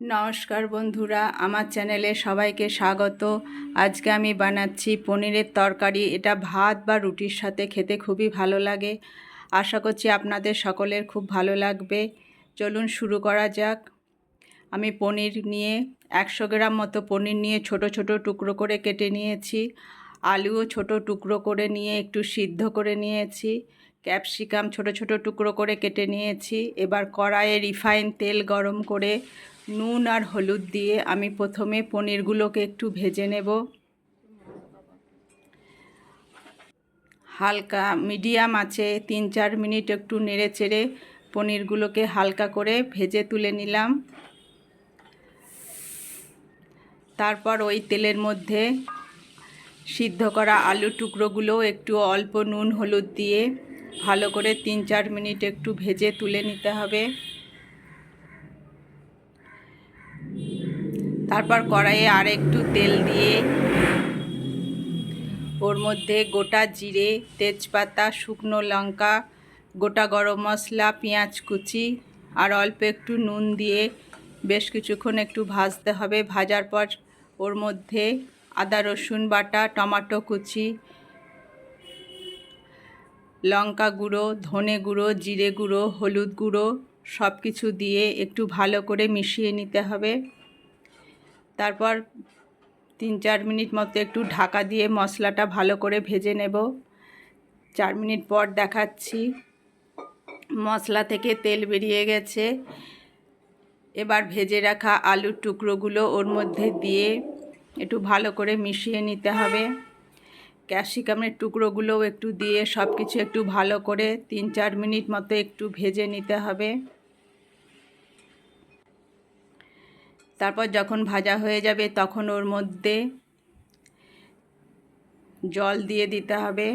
নমস্কার বন্ধুরা, আমার চ্যানেলে সবাইকে স্বাগত। আজকে আমি বানাচ্ছি পনিরের তরকারি। এটা ভাত বা রুটির সাথে খেতে খুবই ভালো লাগে। আশা করছি আপনাদের সকলের খুব ভালো লাগবে। চলুন শুরু করা যাক। আমি পনির নিয়ে একশো গ্রাম মতো পনির নিয়ে ছোট ছোট টুকরো করে কেটে নিয়েছি। আলুও ছোট টুকরো করে নিয়ে একটু সিদ্ধ করে নিয়েছি। ক্যাপসিকাম ছোট ছোট টুকরো করে কেটে নিয়েছি। এবার কড়াইয়ে রিফাইন তেল গরম করে নুন আর হলুদ দিয়ে আমি প্রথমে পনিরগুলোকে একটু ভেজে নেব। হালকা, মিডিয়াম আছে, তিন চার মিনিট একটু নেড়ে চেড়ে পনিরগুলোকে হালকা করে ভেজে তুলে নিলাম। তারপর ওই তেলের মধ্যে সিদ্ধ করা আলু টুকরোগুলো একটু অল্প নুন, হলুদ দিয়ে ভালো করে তিন চার মিনিট একটু ভেজে তুলে নিতে হবে। তারপর কড়াইয়ে আর একটু তেল দিয়ে ওর মধ্যে গোটা জিরে, তেজপাতা, শুকনো লঙ্কা, গোটা গরম মশলা, পেঁয়াজ কুচি আর অল্প একটু নুন দিয়ে বেশ কিছুক্ষণ একটু ভাজতে হবে। ভাজার পর ওর মধ্যে আদা, রসুন বাটা, টমাটো কুচি, লঙ্কা গুঁড়ো, ধনে গুঁড়ো, জিরে গুঁড়ো, হলুদ গুঁড়ো সব কিছু দিয়ে একটু ভালো করে মিশিয়ে নিতে হবে। তারপর তিন চার মিনিট মতো একটু ঢাকা দিয়ে মশলাটা ভালো করে ভেজে নেব। চার মিনিট পর দেখাচ্ছি। মশলা থেকে তেল বেরিয়ে গেছে। এবার ভেজে রাখা আলুর টুকরোগুলো ওর মধ্যে দিয়ে একটু ভালো করে মিশিয়ে নিতে হবে। ক্যাপসিকামের টুকরোগুলোও একটু দিয়ে সব কিছু একটু ভালো করে তিন চার মিনিট মতো একটু ভেজে নিতে হবে। তারপর যখন ভাজা হয়ে যাবে তখন ওর মধ্যে জল দিয়ে দিতে হবে।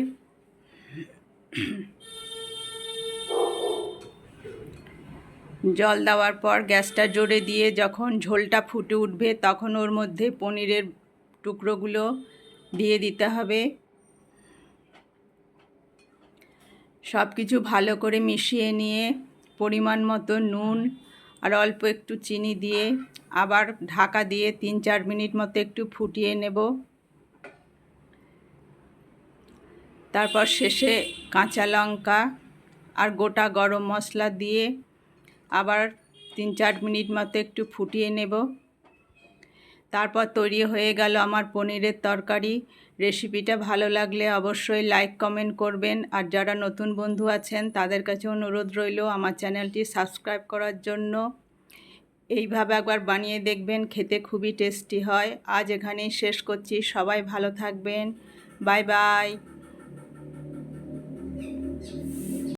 জল দেওয়ার পর গ্যাসটা জোরে দিয়ে যখন ঝোলটা ফুটে উঠবে তখন ওর মধ্যে পনিরের টুকরোগুলো দিয়ে দিতে হবে। সব কিছু ভালো করে মিশিয়ে নিয়ে পরিমাণ মতো নুন আর অল্প একটু চিনি দিয়ে আবার ঢাকা দিয়ে তিন চার মিনিট মতো একটু ফুটিয়ে নেব। তারপর শেষে কাঁচা লঙ্কা আর গোটা গরম মশলা দিয়ে আবার তিন চার মিনিট মতো একটু ফুটিয়ে নেব। তারপর তৈরি হয়ে গেল আমার পনিরের তরকারি। রেসিপিটা ভালো লাগলে অবশ্যই লাইক কমেন্ট করবেন। আর যারা নতুন বন্ধু আছেন, তাদের কাছে অনুরোধ রইল আমার চ্যানেলটি সাবস্ক্রাইব করার জন্য। এইভাবে একবার বানিয়ে দেখবেন, খেতে খুবই টেস্টি হয়। আজ এখানেই শেষ করছি। সবাই ভালো থাকবেন। Bye bye